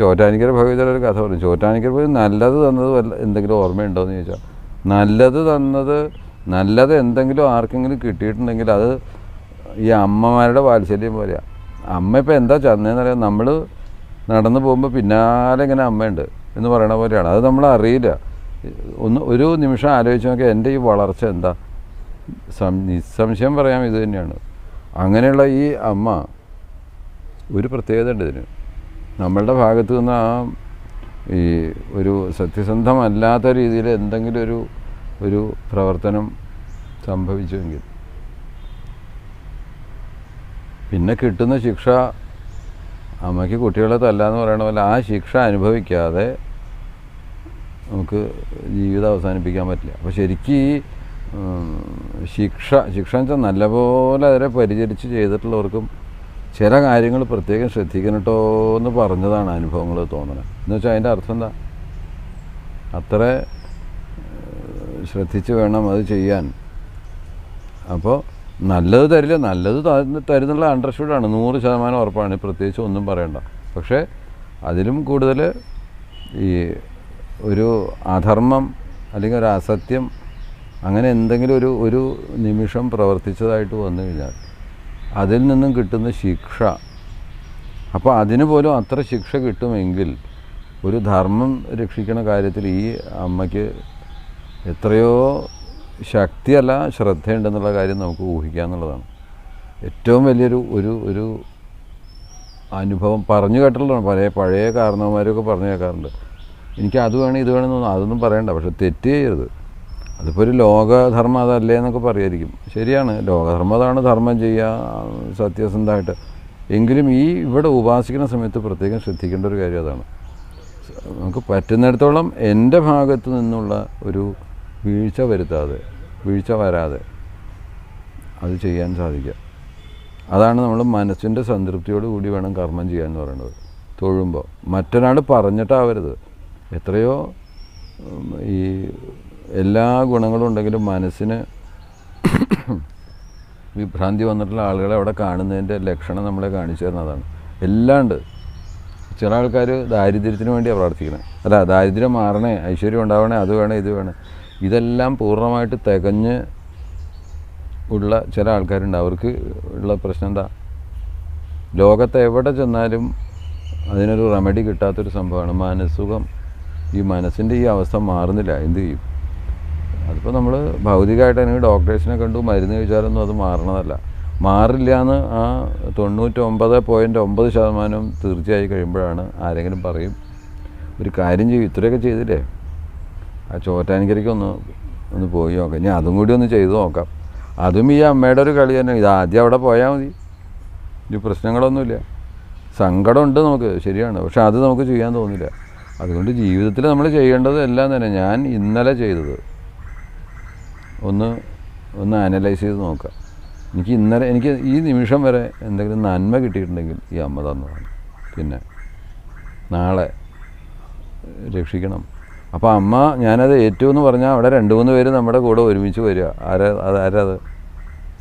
ചോറ്റാനിക്കര ഭഗവതിയുടെ ഒരു കഥ പറഞ്ഞു ചോറ്റാനിക്കര ഭഗവതി നല്ലത് തന്നത് വല്ല എന്തെങ്കിലും ഓർമ്മയുണ്ടോ എന്ന് ചോദിച്ചാൽ നല്ലത് തന്നത് നല്ലത് എന്തെങ്കിലും ആർക്കെങ്കിലും കിട്ടിയിട്ടുണ്ടെങ്കിൽ അത് ഈ അമ്മമാരുടെ വാത്സല്യം പോലെയാണ് അമ്മ ഇപ്പം എന്താ ചെന്നതെന്ന് അറിയാം. നമ്മൾ നടന്നു പോകുമ്പോൾ പിന്നാലെ ഇങ്ങനെ അമ്മയുണ്ട് എന്ന് പറയണ പോലെയാണ്. അത് നമ്മൾ അറിയില്ല. ഒന്ന് ഒരു നിമിഷം ആലോചിച്ച് നോക്കിയാൽ എന്റെ ഈ വളർച്ച എന്താ? സം നിസ്സംശയം പറയാം ഇത് തന്നെയാണ്. അങ്ങനെയുള്ള ഈ അമ്മ ഒരു പ്രത്യേകത ഉണ്ട് ഇതിന്. നമ്മളുടെ ഭാഗത്തു നിന്ന് ആ ഈ ഒരു സത്യസന്ധമല്ലാത്ത രീതിയിൽ എന്തെങ്കിലും ഒരു ഒരു പ്രവർത്തനം സംഭവിച്ചുവെങ്കിൽ. പിന്നെ കിട്ടുന്ന ശിക്ഷ അമ്മയ്ക്ക് കുട്ടികളെ തല്ലാന്ന് പറയണ പോലെ ആ ശിക്ഷ അനുഭവിക്കാതെ നമുക്ക് ജീവിതം അവസാനിപ്പിക്കാൻ പറ്റില്ല. അപ്പോൾ ശരിക്കും ഈ ശിക്ഷ ശിക്ഷ എന്ന് വെച്ചാൽ നല്ലപോലെ അതിനെ പരിചരിച്ച് ചെയ്തിട്ടുള്ളവർക്കും ചില കാര്യങ്ങൾ പ്രത്യേകം ശ്രദ്ധിക്കണം കേട്ടോ എന്ന് പറഞ്ഞതാണ് അനുഭവങ്ങൾ തോന്നുന്നത് എന്ന് വെച്ചാൽ അതിന്റെ അർത്ഥം എന്താ? അത്ര ശ്രദ്ധിച്ച് വേണം അത് ചെയ്യാൻ. അപ്പോൾ നല്ലത് തരില്ല നല്ലത് തരുന്നുള്ള അണ്ടർസ്റ്റുഡാണ്. നൂറ് ശതമാനം ഉറപ്പാണ് പ്രത്യേകിച്ച് ഒന്നും പറയണ്ട. പക്ഷേ അതിലും കൂടുതൽ ഈ ഒരു അധർമ്മം അല്ലെങ്കിൽ ഒരു അസത്യം അങ്ങനെ എന്തെങ്കിലും ഒരു ഒരു നിമിഷം പ്രവർത്തിച്ചതായിട്ട് വന്നു കഴിഞ്ഞാൽ അതിൽ നിന്നും കിട്ടുന്ന ശിക്ഷ. അപ്പോൾ അതിന് പോലും അത്ര ശിക്ഷ കിട്ടുമെങ്കിൽ ഒരു ധർമ്മം രക്ഷിക്കുന്ന കാര്യത്തിൽ ഈ അമ്മയ്ക്ക് എത്രയോ ശക്തിയല്ല ശ്രദ്ധയുണ്ടെന്നുള്ള കാര്യം നമുക്ക് ഊഹിക്കാന്നുള്ളതാണ് ഏറ്റവും വലിയൊരു ഒരു ഒരു അനുഭവം പറഞ്ഞു കേട്ടിട്ടുള്ളതാണ്. പഴയ പഴയ കാരണവന്മാരൊക്കെ പറഞ്ഞു കേൾക്കാറുണ്ട്. എനിക്ക് അത് വേണം ഇത് വേണമെന്നൊന്നും അതൊന്നും പറയണ്ട. പക്ഷെ തെറ്റ് ചെയ്യരുത്. അതിപ്പോൾ ഒരു ലോകധർമ്മം അതല്ലേ എന്നൊക്കെ പറയായിരിക്കും. ശരിയാണ് ലോകധർമ്മം അതാണ് ധർമ്മം ചെയ്യുക സത്യസന്ധമായിട്ട്. എങ്കിലും ഈ ഇവിടെ ഉപാസിക്കുന്ന സമയത്ത് പ്രത്യേകം ശ്രദ്ധിക്കേണ്ട ഒരു കാര്യം അതാണ്. നമുക്ക് പറ്റുന്നിടത്തോളം എന്റെ ഭാഗത്ത് നിന്നുള്ള ഒരു വീഴ്ച വരുത്താതെ വീഴ്ച വരാതെ അത് ചെയ്യാൻ സാധിക്കുക. അതാണ് നമ്മൾ മനസ്സിന്റെ സംതൃപ്തിയോട് കൂടി വേണം കർമ്മം ചെയ്യാൻ എന്ന് പറയുന്നത്. തൊഴുമ്പോൾ മറ്റൊരാൾ പറഞ്ഞിട്ടാവരുത്. എത്രയോ ഈ എല്ലാ ഗുണങ്ങളും ഉണ്ടെങ്കിലും മനസ്സിന് വിഭ്രാന്തി വന്നിട്ടുള്ള ആളുകളെ അവിടെ കാണുന്നതിന്റെ ലക്ഷണം നമ്മളെ കാണിച്ചു തരുന്നതാണ് എല്ലാണ്ട്. ചില ആൾക്കാർ ദാരിദ്ര്യത്തിന് വേണ്ടിയാണ് പ്രാർത്ഥിക്കുന്നത് അല്ല ദാരിദ്ര്യം മാറണേ ഐശ്വര്യം ഉണ്ടാവണേ അത് വേണേ ഇത് വേണേ. ഇതെല്ലാം പൂർണമായിട്ട് തികഞ്ഞ് ഉള്ള ചില ആൾക്കാരുണ്ട്. അവർക്ക് ഉള്ള പ്രശ്നം എന്താ? ലോകത്ത് എവിടെ ചെന്നാലും അതിനൊരു റെമഡി കിട്ടാത്തൊരു സംഭവമാണ് മനസ്സുഖം. ഈ മനസ്സിന്റെ ഈ അവസ്ഥ മാറുന്നില്ല. എന്ത് ചെയ്യും? അതിപ്പോൾ നമ്മൾ ഭൗതികമായിട്ട് അല്ലെങ്കിൽ ഡോക്ടേഴ്സിനെ കണ്ടു മരുന്ന് കഴിച്ചാലൊന്നും അത് മാറണതല്ല. മാറില്ല എന്ന് ആ തൊണ്ണൂറ്റൊമ്പത് പോയിന്റ് ഒമ്പത് ശതമാനം തീർച്ചയായി കഴിയുമ്പോഴാണ് ആരെങ്കിലും പറയും ഒരു കാര്യം ചെയ്യും ഇത്രയൊക്കെ ചെയ്തില്ലേ? ആ ചോറ്റാനിക്കരയ്ക്ക് ഒന്ന് ഒന്ന് പോയി നോക്കാം. ഇനി അതും കൂടി ഒന്ന് ചെയ്തു നോക്കാം. അതും ഈ അമ്മയുടെ ഒരു കളി തന്നെ. ഇത് ആദ്യം അവിടെ പോയാൽ മതി. ഇത് പ്രശ്നങ്ങളൊന്നുമില്ല. സങ്കടമുണ്ട് നമുക്ക്. ശരിയാണ്. പക്ഷെ അത് നമുക്ക് ചെയ്യാൻ തോന്നില്ല. അതുകൊണ്ട് ജീവിതത്തിൽ നമ്മൾ ചെയ്യേണ്ടത് എല്ലാം തന്നെ. ഞാൻ ഇന്നലെ ചെയ്തത് ഒന്ന് ഒന്ന് അനലൈസ് ചെയ്ത് നോക്കുക. എനിക്ക് ഇന്നലെ എനിക്ക് ഈ നിമിഷം വരെ എന്തെങ്കിലും നന്മ കിട്ടിയിട്ടുണ്ടെങ്കിൽ ഈ അമ്മ തന്നതാണ്. പിന്നെ നാളെ രക്ഷിക്കണം. അപ്പോൾ അമ്മ ഞാനത് ഏറ്റവും എന്ന് പറഞ്ഞാൽ അവിടെ രണ്ട് മൂന്ന് പേര് നമ്മുടെ കൂടെ ഒരുമിച്ച് വരിക. ആരാ അത് ആരാത്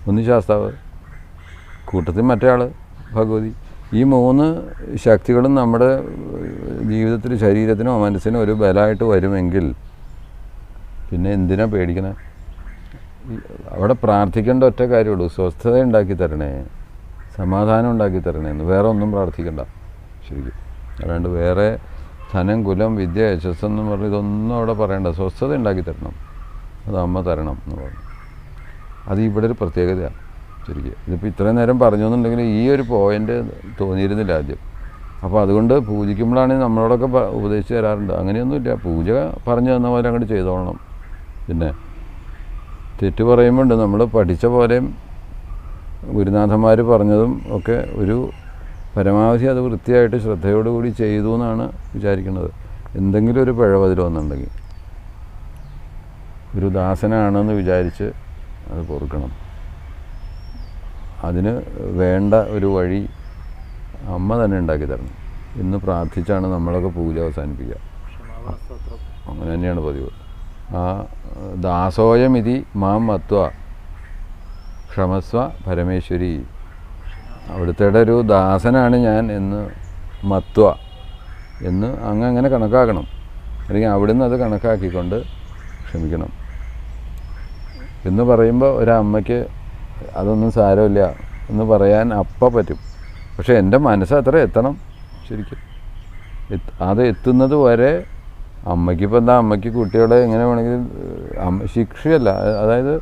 ഒന്ന് ശാസ്താവ് കൂട്ടത്തിൽ മറ്റേ ഭഗവതി. ഈ മൂന്ന് ശക്തികളും നമ്മുടെ ജീവിതത്തിൽ ശരീരത്തിനോ മനസ്സിനോ ഒരു ബലമായിട്ട് വരുമെങ്കിൽ പിന്നെ എന്തിനാ പേടിക്കണേ? അവിടെ പ്രാർത്ഥിക്കേണ്ട ഒറ്റ കാര്യമുള്ളൂ. സ്വസ്ഥത ഉണ്ടാക്കി തരണേ. സമാധാനം ഉണ്ടാക്കി തരണേ എന്ന്. വേറെ ഒന്നും പ്രാർത്ഥിക്കണ്ട. ശരിക്കും. അതുകൊണ്ട് വേറെ ധനം കുലം വിദ്യ യശസ് എന്ന് പറഞ്ഞ് ഇതൊന്നും അവിടെ പറയണ്ട. സ്വസ്ഥത ഉണ്ടാക്കി തരണം. അത് അമ്മ തരണം എന്ന് പറഞ്ഞു. അത് ഇവിടെ ഒരു പ്രത്യേകതയാണ് ശരിക്കും. ഇതിപ്പോൾ ഇത്രയും നേരം പറഞ്ഞു എന്നുണ്ടെങ്കിൽ ഈ ഒരു പോയിന്റ് തോന്നിയിരുന്നില്ല ആദ്യം. അപ്പോൾ അതുകൊണ്ട് പൂജിക്കുമ്പോഴാണ് നമ്മളോടൊക്കെ ഉപദേശിച്ച് തരാറുണ്ട്. അങ്ങനെയൊന്നുമില്ല. പൂജ പറഞ്ഞു തന്ന പോലെ അങ്ങോട്ട് ചെയ്തോളണം. പിന്നെ തെറ്റ് പറയുമ്പോണ്ട് നമ്മൾ പഠിച്ച പോലെയും ഗുരുനാഥന്മാർ പറഞ്ഞതും ഒക്കെ ഒരു പരമാവധി അത് വൃത്തിയായിട്ട് ശ്രദ്ധയോടുകൂടി ചെയ്തു എന്നാണ് വിചാരിക്കുന്നത്. എന്തെങ്കിലും ഒരു പിഴവ് അതിൽ വന്നിട്ടുണ്ടെങ്കിൽ ഒരു ദാസനാണെന്ന് വിചാരിച്ച് അത് പൊറുക്കണം. അതിന് വേണ്ട ഒരു വഴി അമ്മ തന്നെ ഉണ്ടാക്കി തരണം. ഇന്ന് പ്രാർത്ഥിച്ചാണ് നമ്മളൊക്കെ പൂജ അവസാനിപ്പിക്കുക. അങ്ങനെ തന്നെയാണ് പതിവ്. ആ ദാസോയമിതി മാം മത്വ ക്ഷമസ്വ പരമേശ്വരി. അവിടുത്തെ ഒരു ദാസനാണ് ഞാൻ എന്ന് മത്വ എന്ന് അങ്ങ് അങ്ങനെ കണക്കാക്കണം. അല്ലെങ്കിൽ അവിടുന്ന് അത് കണക്കാക്കിക്കൊണ്ട് ക്ഷമിക്കണം. എന്ന് പറയുമ്പോൾ ഒരമ്മയ്ക്ക് അതൊന്നും സാരമില്ല എന്ന് പറയാൻ അപ്പം പറ്റും. പക്ഷേ എന്റെ മനസ്സ് അത്ര എത്തണം ശരിക്കും. അത് എത്തുന്നത് വരെ അമ്മയ്ക്കിപ്പോൾ എന്താ അമ്മയ്ക്ക് കുട്ടികളെ എങ്ങനെ വേണമെങ്കിലും ശിക്ഷയല്ല. അതായത്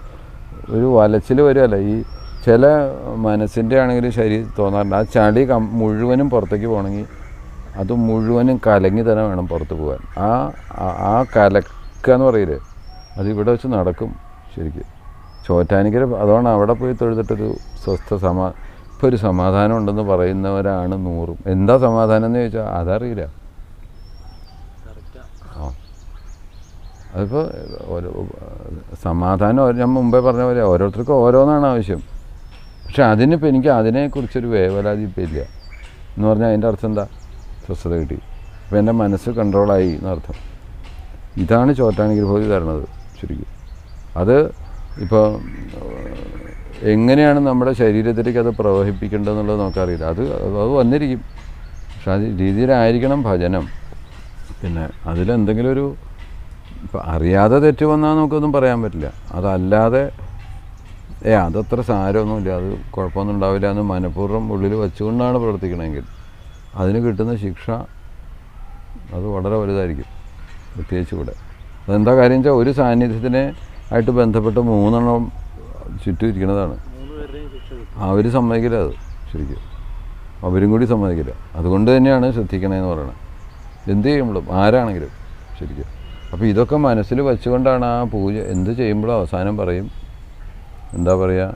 ഒരു വലച്ചിൽ വരുമല്ല ഈ ചില മനസ്സിന്റെ ആണെങ്കിലും ശരി തോന്നാറുണ്ട്. ആ ചളി മുഴുവനും പുറത്തേക്ക് പോകണമെങ്കിൽ അത് മുഴുവനും കലങ്ങി തന്നെ വേണം പുറത്ത് പോകാൻ. ആ ആ- കലക്കുക എന്ന് പറയില്ലേ അത് ഇവിടെ വെച്ച് നടക്കും ശരിക്കും. ചോറ്റാനിക്കര അതുകൊണ്ട് അവിടെ പോയി തൊഴുതിട്ടൊരു സ്വസ്ഥ സമാ ഇപ്പോൾ ഒരു സമാധാനം ഉണ്ടെന്ന് പറയുന്നവരാണ് നൂറും. എന്താ സമാധാനം എന്ന് ചോദിച്ചാൽ അതറിയില്ല ആ അതിപ്പോൾ ഓരോ സമാധാനം ഞാൻ മുമ്പേ പറഞ്ഞ പോലെ ഓരോരുത്തർക്കും ഓരോന്നാണ് ആവശ്യം. പക്ഷെ അതിനിപ്പോൾ എനിക്ക് അതിനെക്കുറിച്ചൊരു ഇല്ല. എന്ന് പറഞ്ഞാൽ അതിന്റെ അർത്ഥം എന്താ? സ്വസ്ഥത കിട്ടി. അപ്പോൾ എന്റെ മനസ്സ് കൺട്രോളായി എന്നർത്ഥം ഇതാണ് പോയി തരണത് ശരിക്കും. അത് ഇപ്പോൾ എങ്ങനെയാണ് നമ്മുടെ ശരീരത്തിലേക്ക് അത് പ്രവഹിപ്പിക്കേണ്ടതെന്നുള്ളത് നമുക്കറിയില്ല. അത് അത് വന്നിരിക്കും. പക്ഷെ അത് രീതിയിലായിരിക്കണം ഭജനം. പിന്നെ അതിലെന്തെങ്കിലും ഒരു ഇപ്പം അറിയാതെ തെറ്റ് വന്നാൽ നമുക്കൊന്നും പറയാൻ പറ്റില്ല. അതല്ലാതെ ഏ അതത്ര സാരമൊന്നുമില്ല. അത് കുഴപ്പമൊന്നും ഉണ്ടാവില്ല എന്ന് മനഃപൂർവം ഉള്ളിൽ വെച്ചുകൊണ്ടാണ് പ്രവർത്തിക്കണമെങ്കിൽ. അതിന് കിട്ടുന്ന ശിക്ഷ അത് വളരെ വലുതായിരിക്കും പ്രത്യേകിച്ച് ഇവിടെ. അതെന്താ കാര്യം വെച്ചാൽ ഒരു സാന്നിധ്യത്തിനെ ആയിട്ട് ബന്ധപ്പെട്ട് മൂന്നെണ്ണം ചുറ്റും ഇരിക്കുന്നതാണ് അവർ സമ്മതിക്കില്ല അത് ശരിക്കും. അവരും കൂടി സമ്മതിക്കില്ല. അതുകൊണ്ട് തന്നെയാണ് ശ്രദ്ധിക്കണമെന്ന് പറയണത്. എന്ത് ചെയ്യുമ്പോഴും ആരാണെങ്കിലും ശരിക്കും. അപ്പോൾ ഇതൊക്കെ മനസ്സിൽ വെച്ചുകൊണ്ടാണ് ആ പൂജ എന്ത് ചെയ്യുമ്പോഴും അവസാനം പറയും. എന്താ പറയുക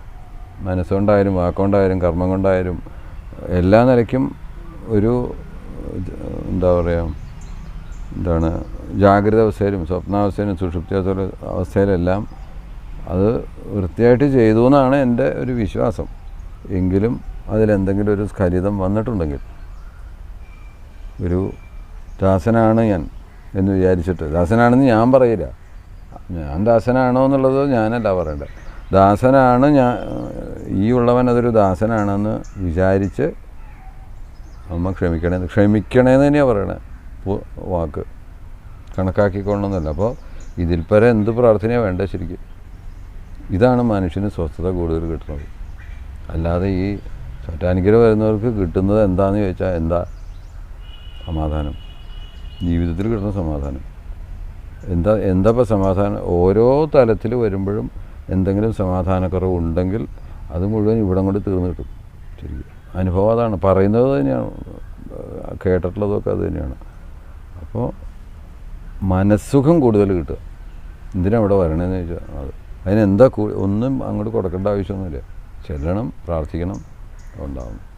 മനസ്സുകൊണ്ടായാലും വാക്കുകൊണ്ടായാലും കർമ്മം കൊണ്ടായാലും എല്ലാ നിലയ്ക്കും ഒരു എന്താ പറയുക എന്താണ് ജാഗ്രത അവസ്ഥയിലും സ്വപ്നാവസ്ഥയിലും സുഷുപ്തി അവസ്ഥയിലും അവസ്ഥയിലെല്ലാം അത് വൃത്തിയായിട്ട് ചെയ്തു എന്നാണ് എന്റെ ഒരു വിശ്വാസം. എങ്കിലും അതിലെന്തെങ്കിലും ഒരു സ്ഖലിതം വന്നിട്ടുണ്ടെങ്കിൽ ഒരു ദാസനാണ് ഞാൻ. എന്ന് വിചാരിച്ചിട്ട്. ദാസനാണെന്ന് ഞാൻ പറയില്ല. ഞാൻ ദാസനാണോ എന്നുള്ളത് ഞാനല്ല പറയേണ്ടത്. ദാസനാണ് ഞാൻ ഈ ഉള്ളവൻ അതൊരു ദാസനാണെന്ന് വിചാരിച്ച് അമ്മ ക്ഷമിക്കണേ. ക്ഷമിക്കണേന്ന് തന്നെയാണ് പറയണേ. വാക്ക്. കണക്കാക്കിക്കൊള്ളണമെന്നല്ല. അപ്പോൾ ഇതിൽ പരെ എന്ത് പ്രാർത്ഥനയാണ് വേണ്ടത് ശരിക്കും? ഇതാണ് മനുഷ്യന് സ്വസ്ഥത കൂടുതൽ കിട്ടുന്നത്. അല്ലാതെ ഈ ചോറ്റാനിക്കര വരുന്നവർക്ക് കിട്ടുന്നത് എന്താണെന്ന് ചോദിച്ചാൽ എന്താ? സമാധാനം. ജീവിതത്തിൽ കിട്ടുന്ന സമാധാനം. എന്താ എന്താ ഇപ്പോൾ സമാധാനം? ഓരോ തലത്തിൽ വരുമ്പോഴും എന്തെങ്കിലും സമാധാനക്കുറവ് ഉണ്ടെങ്കിൽ അത് മുഴുവൻ ഇവിടം കൊണ്ട് തീർന്നു കിട്ടും. ശരിക്കും. അനുഭവം അതാണ്. പറയുന്നത് തന്നെയാണ്. കേട്ടിട്ടുള്ളതൊക്കെ അത് തന്നെയാണ്. അപ്പോൾ മനസ്സുഖം കൂടുതൽ കിട്ടുക. എന്തിനാണ് അവിടെ വരണേന്ന് ചോദിച്ചാൽ അത്. അതിനെന്താ ഒന്നും അങ്ങോട്ട് കൊടുക്കേണ്ട ആവശ്യമൊന്നുമില്ല. ചെല്ലണം പ്രാർത്ഥിക്കണം ഉണ്ടാവും